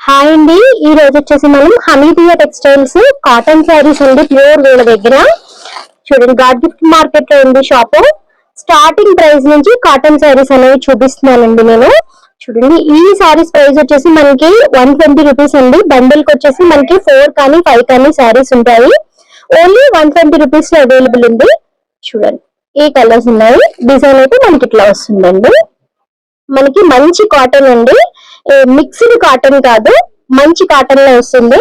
Hi అండి. ఈ రోజు వచ్చేసి మనం హమీదియా టెక్స్టైల్స్ కాటన్ శారీస్ అండి ప్యూర్ వీళ్ళ దగ్గర. చూడండి గాడ్ గిఫ్ట్ మార్కెట్లో ఉంది షాప్. స్టార్టింగ్ ప్రైస్ నుంచి కాటన్ శారీస్ అనేవి చూపిస్తున్నానండి నేను. చూడండి ఈ శారీస్ ప్రైస్ వచ్చేసి మనకి వన్ ట్వంటీ రూపీస్ అండి. బండిల్కి వచ్చేసి మనకి ఫోర్ కానీ ఫైవ్ కానీ శారీస్ ఉంటాయి. ఓన్లీ వన్ ట్వంటీ రూపీస్లో అవైలబుల్ ఉంది. చూడండి ఈ కలర్స్ ఉన్నాయి. డిజైన్ అయితే మనకి ఇట్లా వస్తుందండి. మనకి మంచి కాటన్ అండి. మిక్స్డ్ కాటన్ కాదు మంచి కాటన్లో వస్తుంది.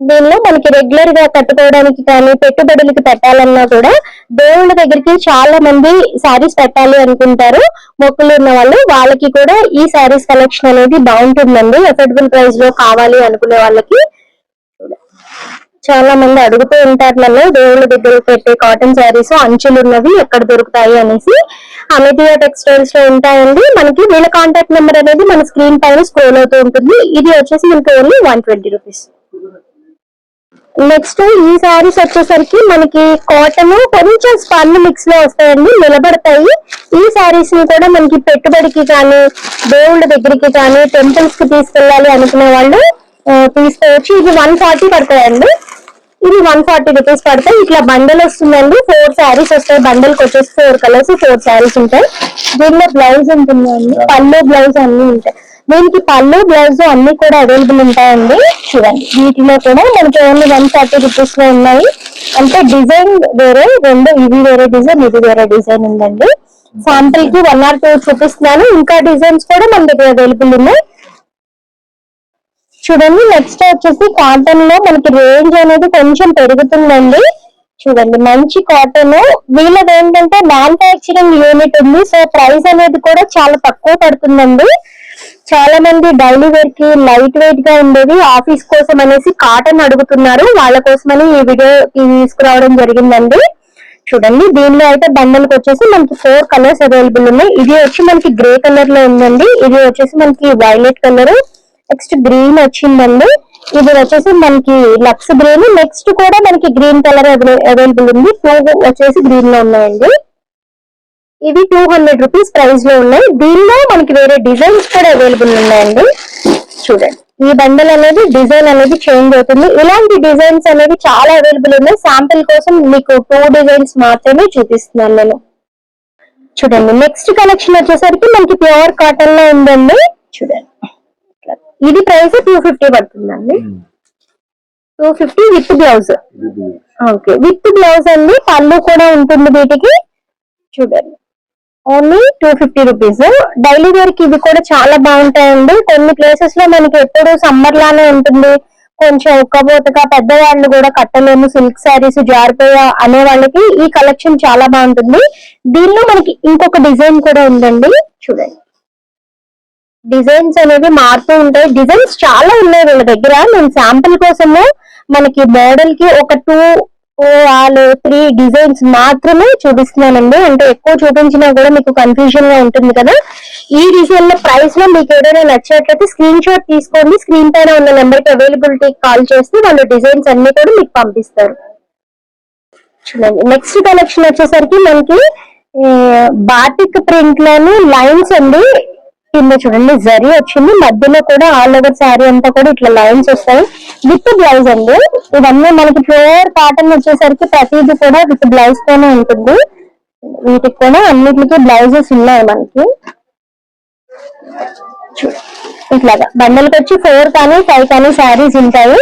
దీనిలో మనకి రెగ్యులర్గా కట్టుకోవడానికి కానీ పెట్టుబడులకి పెట్టాలన్నా కూడా దేవుళ్ళ దగ్గరికి చాలా మంది శారీస్ పెట్టాలి అనుకుంటారు. మొక్కులు ఉన్న వాళ్ళు వాళ్ళకి కూడా ఈ శారీస్ కలెక్షన్ అనేది బాగుంటుందండి. అఫోర్డబుల్ ప్రైస్లో కావాలి అనుకునే వాళ్ళకి. చాలా మంది అడుగుతూ ఉంటారు నన్ను దేవుళ్ళ దగ్గర పెట్టే కాటన్ శారీస్ అంచులు ఉన్నవి ఎక్కడ దొరుకుతాయి అనేసి. అమెథియా టెక్స్టైల్స్లో ఉంటాయండి. మనకి వీళ్ళ కాంటాక్ట్ నెంబర్ అనేది మన స్క్రీన్ పైన స్క్రోల్ అవుతూ ఉంటుంది. ఇది వచ్చేసి మనకి only one twenty rupees next ఈ శారీస్ వచ్చేసరికి మనకి కాటన్ కొంచెం స్పన్ మిక్స్లో వస్తాయండి నిలబడతాయి. ఈ శారీస్ని కూడా మనకి పెట్టుబడికి కానీ దేవుళ్ళ దగ్గరికి కానీ టెంపుల్స్కి తీసుకెళ్ళాలి అనుకునే వాళ్ళు తీసుకోవచ్చు. ఇది వన్ ఫార్టీ పడతాయండి. ఇది వన్ ఫార్టీ రూపీస్ పడతాయి. ఇట్లా బండల్ వస్తుందండి. ఫోర్ శారీస్ వస్తాయి. బండల్కి వచ్చేసి ఫోర్ కలర్స్ ఫోర్ శారీస్ ఉంటాయి. దీనిలో బ్లౌజ్ ఉంటుందండి. పళ్ళు బ్లౌజ్ అన్ని ఉంటాయి. దీనికి పళ్ళు బ్లౌజ్ అన్ని కూడా అవైలబుల్ ఉంటాయండి. చూడండి. వీటిలో కూడా మనకి ఓన్లీ వన్ ఫార్టీ రూపీస్లో ఉన్నాయి. అంటే డిజైన్ వేరే రెండు ఇది వేరే డిజైన్ ఇది వేరే డిజైన్ ఉందండి. శాంపుల్కి వన్ ఆర్ టూ చూపిస్తున్నాను. ఇంకా డిజైన్స్ కూడా మన దగ్గర అవైలబుల్ ఉన్నాయి. చూడండి నెక్స్ట్ వచ్చేసి కాటన్లో మనకి రేంజ్ అనేది కొంచెం పెరుగుతుందండి. చూడండి మంచి కాటన్ వీళ్ళది ఏంటంటే మ్యానుఫాక్చరింగ్ యూనిట్ ఉంది. సో ప్రైస్ అనేది కూడా చాలా తక్కువ పడుతుందండి. చాలా మంది డైలీ వేర్కి లైట్ వెయిట్గా ఉండేది. ఆఫీస్ కోసం అనేసి కాటన్ అడుగుతున్నారు. వాళ్ళ కోసమని ఈ వీడియో తీసుకురావడం జరిగిందండి. చూడండి దీనిలో అయితే బండల్కి వచ్చేసి మనకి ఫోర్ కలర్స్ అవైలబుల్ ఉన్నాయి. ఇది వచ్చి మనకి గ్రే కలర్లో ఉందండి. ఇది వచ్చేసి మనకి వైలెట్ కలర్ నెక్స్ట్ గ్రీన్ వచ్చిందండి. ఇది వచ్చేసి మనకి లక్స్ గ్రీన్. నెక్స్ట్ కూడా మనకి గ్రీన్ కలర్ అవైలబుల్ ఉంది. టూ వచ్చేసి గ్రీన్లో ఉన్నాయండి. ఇది టూ హండ్రెడ్ రూపీస్ ప్రైస్లో ఉన్నాయి. దీనిలో మనకి వేరే డిజైన్స్ కూడా అవైలబుల్ ఉన్నాయండి. చూడండి. ఈ బండల్ అనేది డిజైన్ అనేది చేంజ్ అవుతుంది. ఇలాంటి డిజైన్స్ అనేవి చాలా అవైలబుల్ ఉన్నాయి. శాంపిల్ కోసం మీకు టూ డిజైన్స్ మాత్రమే చూపిస్తున్నాను నేను. చూడండి. నెక్స్ట్ కలెక్షన్ వచ్చేసరికి మనకి ప్యూర్ కాటన్లో ఉందండి. చూడండి. ఇది ప్రైస్ టూ ఫిఫ్టీ పడుతుందండి. Two fifty with blouse. Okay with blouse అండి. పళ్ళు కూడా ఉంటుంది వీటికి. చూడండి. Only two fifty rupees. Daily వేర్కి ఇవి కూడా చాలా బాగుంటాయండి. కొన్ని ప్లేసెస్లో మనకి ఎప్పుడు సమ్మర్ లానే ఉంటుంది. కొంచెం ఉక్కబోతగా పెద్దవాళ్ళు కూడా కట్టలేము. సిల్క్ శారీస్ జారిపోయా అనే వాళ్ళకి ఈ కలెక్షన్ చాలా బాగుంటుంది. దీనిలో మనకి ఇంకొక డిజైన్ కూడా ఉందండి. చూడండి. డిజైన్స్ అనేవి మారుతూ ఉంటాయి. డిజైన్స్ చాలా ఉన్నాయి వీళ్ళ దగ్గర. నేను శాంపిల్ కోసము మనకి మోడల్కి ఒక టూ ఆల్ త్రీ డిజైన్స్ మాత్రమే చూపిస్తున్నానండి. అంటే ఎక్కువ చూపించినా కూడా మీకు కన్ఫ్యూజన్గా ఉంటుంది కదా. ఈ డిజైన్లో ప్రైస్లో మీకు ఏదైనా నచ్చినట్లయితే స్క్రీన్ షాట్ తీసుకోండి. స్క్రీన్ పైన ఉన్న నెంబర్కి అవైలబిలిటీ కాల్ చేస్తే వాళ్ళు డిజైన్స్ అన్ని కూడా మీకు పంపిస్తారు. చూడండి. నెక్స్ట్ కలెక్షన్ వచ్చేసరికి మనకి బాటిక్ ప్రింట్లోని లైన్స్ అండి. కింద చూడండి జరీ వచ్చింది. మధ్యలో కూడా ఆల్ ఓవర్ శారీ అంతా కూడా ఇట్లా లైన్స్ వస్తాయి. విత్ బ్లౌజ్ అండి. ఇవన్నీ మనకి ప్యూర్ కాటన్ వచ్చేసరికి ప్రతిదీ కూడా విత్ బ్లౌజ్ తోనే ఉంటుంది. వీటికి కూడా అన్నిటికీ బ్లౌజెస్ ఉన్నాయి మనకి. చూ- ఇట్లాగా. బండలకి వచ్చి ఫోర్ కానీ ఫైవ్ కానీ శారీస్ ఉంటాయి.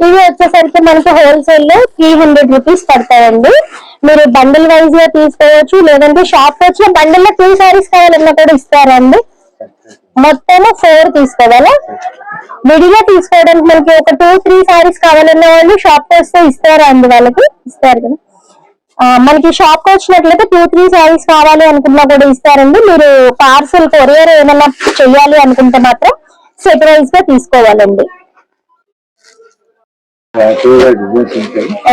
ఇవి వచ్చేసరికి మనకి హోల్సేల్లో త్రీ హండ్రెడ్ రూపీస్ పడతాయండి. మీరు బండిల్ వైజ్గా తీసుకోవచ్చు లేదంటే షాప్ వచ్చిన బండిల్లో టూ శారీస్ కావాలన్నా కూడా ఇస్తారండి. మొత్తం ఫోర్ తీసుకోవాలా? విడిగా తీసుకోవడానికి మనకి ఒక టూ త్రీ శారీస్ కావాలన్న వాళ్ళు షాప్కి వస్తే ఇస్తారా అండి వాళ్ళకి? ఇస్తారు కదా. మనకి షాప్కి వచ్చినట్లయితే టూ త్రీ శారీస్ కావాలి అనుకున్నా కూడా ఇస్తారండి. మీరు పార్సల్ కొరియర్ ఏమైనా చెయ్యాలి అనుకుంటే మాత్రం సెపరైజ్గా తీసుకోవాలండి.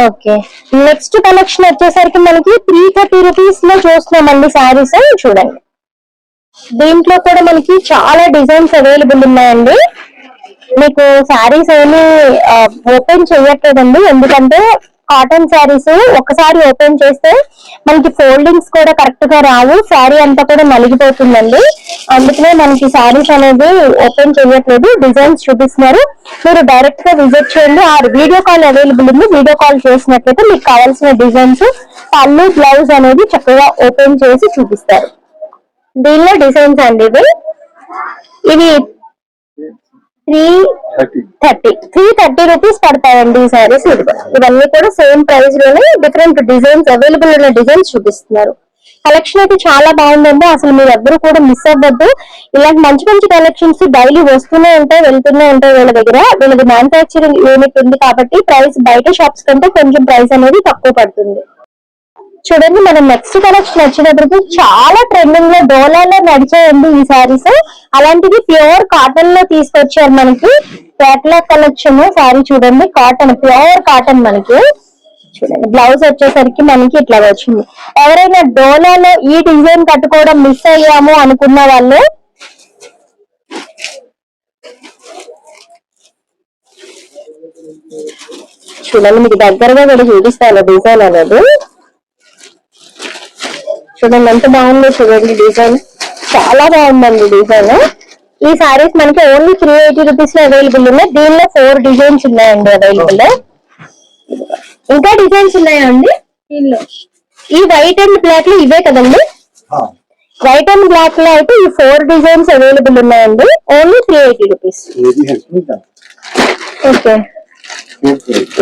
ఓకే. నెక్స్ట్ కలెక్షన్ వచ్చేసరికి మనకి త్రీ థర్టీ రూపీస్లో చూస్తున్నామండి శారీస్ చూడండి. దీంట్లో కూడా మనకి చాలా డిజైన్స్ అవైలబుల్ ఉన్నాయండి. మీకు శారీస్ ఏమి ఓపెన్ చేయట్లేదండి ఎందుకంటే కాటన్ శారీస్ ఒకసారి ఓపెన్ చేస్తే మనకి ఫోల్డింగ్స్ కూడా కరెక్ట్గా రావు. శారీ అంతా కూడా నలిగిపోతుందండి అందుకనే మనకి శారీస్ అనేది ఓపెన్ చేయట్లేదు డిజైన్స్ చూపిస్తున్నారు. మీరు డైరెక్ట్గా విజిట్ చేయండి. ఆ వీడియో కాల్ అవైలబుల్ ఉంది. వీడియో కాల్ చేసినట్లయితే మీకు కావాల్సిన డిజైన్స్ పళ్ళు బ్లౌజ్ అనేది చక్కగా ఓపెన్ చేసి చూపిస్తారు. దీనిలో డిజైన్స్ అండి ఇవి. ఇవి three thirty. Three thirty rupees పడతాయండి ఈ సారీస్ ఇవన్నీ కూడా సేమ్ ప్రైస్లోనే డిఫరెంట్ డిజైన్స్ అవైలబుల్ ఉన్న డిజైన్స్ చూపిస్తున్నారు. కలెక్షన్ అయితే చాలా బాగుందండి. అసలు మీరు ఎవ్వరు కూడా మిస్ అవ్వద్దు. ఇలాంటి మంచి మంచి కలెక్షన్స్ డైలీ వస్తూనే ఉంటాయి వెళ్తూనే ఉంటాయి వీళ్ళ దగ్గర. వీళ్ళది మ్యానుఫాక్చరింగ్ యూనిట్ ఉంది కాబట్టి ప్రైస్ బయట షాప్స్ కంటే కొంచెం ప్రైస్ అనేది తక్కువ పడుతుంది. చూడండి మనం నెక్స్ట్ కలెక్షన్ వచ్చేటప్పటికి చాలా ట్రెండింగ్లో డోలాలో నడిచాయండి ఈ సారీస్ అలాంటిది ప్యూర్ కాటన్లో తీసుకొచ్చారు మనకి. క్యాట్లాగ్ కలెక్షన్ సారీ చూడండి కాటన్ ప్యూర్ కాటన్ మనకి. చూడండి బ్లౌజ్ వచ్చేసరికి మనకి ఇట్లా వచ్చింది. ఎవరైనా డోలాలో ఈ డిజైన్ కట్టుకోవడం మిస్ అయ్యాము అనుకున్న వాళ్ళు చూడండి మీకు దగ్గరగా కూడా చూపిస్తాను డిజైన్ అనేది. చూడండి ఎంత బాగుందో చూడండి డిజైన్. చాలా బాగుందండి డిజైన్. ఈ సారీస్ మనకి ఓన్లీ త్రీ ఎయిటీ రూపీస్లో అవైలబుల్ ఉన్నాయి. దీనిలో ఫోర్ డిజైన్స్ ఉన్నాయండి అవైలబుల్ ఇంకా డిజైన్స్ ఉన్నాయా అండి? దీనిలో. ఈ వైట్ అండ్ బ్లాక్లో ఇవే కదండి? వైట్ అండ్ బ్లాక్లో అయితే ఈ ఫోర్ డిజైన్స్ అవైలబుల్ ఉన్నాయండి. Only three eighty rupees okay.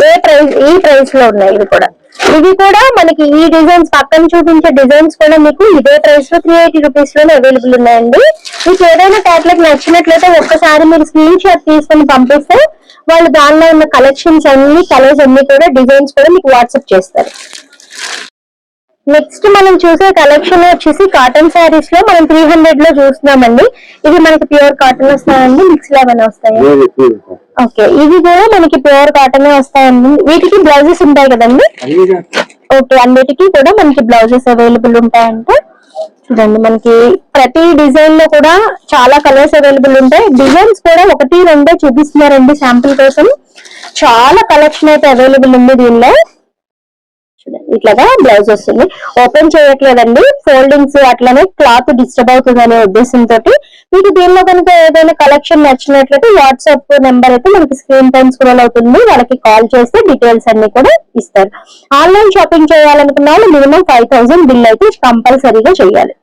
ఏ ప్రైస్ ఈ ప్రైస్లో ఉన్నాయి ఇవి కూడా. ఇవి కూడా మనకి ఈ డిజైన్స్ పక్కన చూపించే డిజైన్స్ కూడా మీకు ఇదే ప్రైస్లో త్రీ ఎయిటీ రూపీస్లోనే అవైలబుల్ ఉన్నాయండి. మీకు ఏదైనా క్యాటలాగ్ నచ్చినట్లయితే ఒక్కసారి మీరు స్క్రీన్ షాట్ తీసుకొని పంపిస్తే వాళ్ళు దానిలో ఉన్న కలెక్షన్స్ అన్ని కలర్స్ అన్ని కూడా డిజైన్స్ కూడా మీకు వాట్సాప్ చేస్తారు. నెక్స్ట్ మనం చూసే కలెక్షన్ వచ్చేసి కాటన్ శారీస్లో మనం త్రీ హండ్రెడ్లో చూస్తున్నామండి. ఇది మనకి ప్యూర్ కాటన్ వస్తాయండి మిక్స్ లెవెన్ వస్తాయి? ఓకే. ఇవి కూడా మనకి ప్యూర్ కాటన్ వస్తాయండి. వీటికి బ్లౌజెస్ ఉంటాయి కదండి? ఓకే. అన్నిటికీ కూడా మనకి బ్లౌజెస్ అవైలబుల్ ఉంటాయంట. చూడండి మనకి ప్రతి డిజైన్లో కూడా చాలా కలర్స్ అవైలబుల్ ఉంటాయి. డిజైన్స్ కూడా ఒకటి రెండే చూపిస్తున్నారండి శాంపుల్ కోసం. చాలా కలెక్షన్ అయితే అవైలబుల్ ఉంది దీనిలో. ఇట్లాగా బ్లౌజ్ వస్తుంది. ఓపెన్ చేయట్లేదండి. ఫోల్డింగ్స్ అట్లనే క్లాత్ డిస్టర్బ్ అవుతుంది అనే ఉద్దేశంతో మీకు దీనిలో కనుక ఏదైనా కలెక్షన్ నచ్చినట్లయితే వాట్సాప్ నెంబర్ అయితే మనకి స్క్రీన్ టైం స్క్రోల్ అవుతుంది. వాళ్ళకి కాల్ చేస్తే డీటెయిల్స్ అన్ని కూడా ఇస్తారు. ఆన్లైన్ షాపింగ్ చేయాలనుకున్న వాళ్ళు మినిమం ఫైవ్ థౌసండ్ బిల్ అయితే కంపల్సరీగా చేయాలి.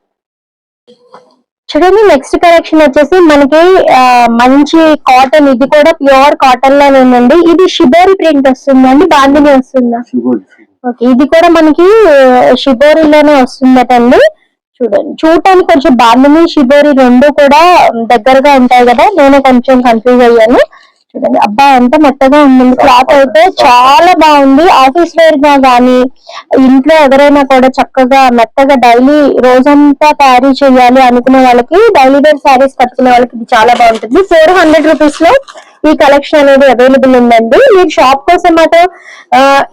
చూడండి నెక్స్ట్ కలెక్షన్ వచ్చేసి మనకి మంచి కాటన్ ఇది కూడా ప్యూర్ కాటన్లోనే ఉందండి. ఇది షిబోరి ప్రింట్ వస్తుందండి. బాందిని వస్తుందా? ఓకే ఇది కూడా మనకి షిబోరిలోనే వస్తుందటండి. చూడండి. చూడటానికి కొంచెం బాందిని షిబోరి రెండు కూడా దగ్గరగా ఉంటాయి కదా. నేను కొంచెం కన్ఫ్యూజ్ అయ్యాను. చూడండి. అబ్బా ఎంత మెత్తగా ఉందండి. క్లాత్ అయితే చాలా బాగుంది. ఆఫీస్ వేర్గా కానీ ఇంట్లో ఎవరైనా కూడా చక్కగా మెత్తగా డైలీ రోజంతా క్యారీ చేయాలి అనుకునే వాళ్ళకి డైలీ వేర్ శారీస్ కట్టుకునే వాళ్ళకి ఇది చాలా బాగుంటుంది. ఫోర్ హండ్రెడ్ రూపీస్లో ఈ కలెక్షన్ అనేది అవైలబుల్ ఉందండి. మీరు షాప్ కోసం మాత్రం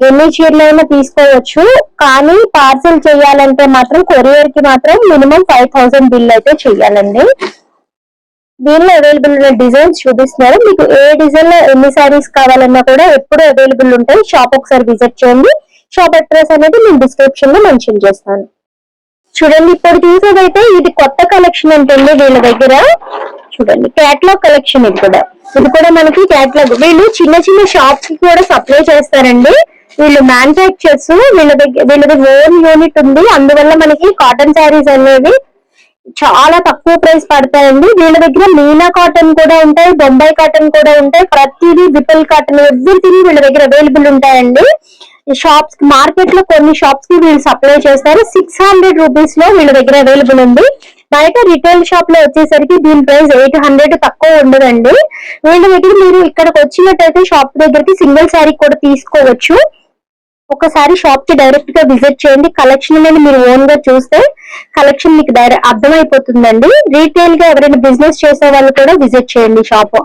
ఎన్ని ఎన్ని చీరలైనా తీసుకోవచ్చు. కానీ పార్సిల్ చేయాలంటే మాత్రం కొరియర్కి మాత్రం మినిమం ఫైవ్ థౌసండ్ బిల్ అయితే చెయ్యాలండి దీనిలో అవైలబుల్ ఉన్న డిజైన్స్ చూపిస్తున్నారు. మీకు ఏ డిజైన్లో ఎన్ని సారీస్ కావాలన్నా కూడా ఎప్పుడు అవైలబుల్ ఉంటాయి. షాప్ ఒకసారి విజిట్ చేయండి. షాప్ అడ్రస్ అనేది నేను డిస్క్రిప్షన్లో మెన్షన్ చేస్తాను. చూడండి ఇప్పుడు చూసేదైతే ఇది కొత్త కలెక్షన్ ఉంటుంది వీళ్ళ దగ్గర. చూడండి క్యాట్లాగ్ కలెక్షన్ ఇది కూడా. ఇది కూడా మనకి క్యాట్లాగ్ వీళ్ళు చిన్న చిన్న షాప్స్కి కూడా సప్లై చేస్తారండి. వీళ్ళు మ్యానుఫాక్చర్స్ వీళ్ళ దగ్గర వీళ్ళది ఓన్ యూనిట్ ఉంది. అందువల్ల మనకి కాటన్ శారీస్ అనేవి చాలా తక్కువ ప్రైస్ పడతాయండి. వీళ్ళ దగ్గర మీనా కాటన్ కూడా ఉంటాయి బొంబాయి కాటన్ కూడా ఉంటాయి. ప్రతిదీ విపల్ కాటన్ ఎవ్రీథింగ్ వీళ్ళ దగ్గర అవైలబుల్ ఉంటాయండి. షాప్స్ మార్కెట్లో కొన్ని షాప్స్కి వీళ్ళు సప్లై చేస్తారు. సిక్స్ హండ్రెడ్ రూపీస్లో వీళ్ళ దగ్గర అవైలబుల్ ఉంది. బయట రిటైల్ షాప్లో వచ్చేసరికి దీని ప్రైస్ ఎయిట్ హండ్రెడ్ తక్కువ ఉండదండి. వీళ్ళ దగ్గర మీరు ఇక్కడికి వచ్చినట్టయితే షాప్ దగ్గరికి సింగిల్ శారీ కూడా తీసుకోవచ్చు. ఒకసారి షాప్కి డైరెక్ట్గా విజిట్ చేయండి. కలెక్షన్ అనేది మీరు ఓన్గా చూస్తే కలెక్షన్ మీకు డైరెక్ట్ అర్థమైపోతుందండి. రీటైల్గా ఎవరైనా బిజినెస్ చేసే వాళ్ళు కూడా విజిట్ చేయండి షాప్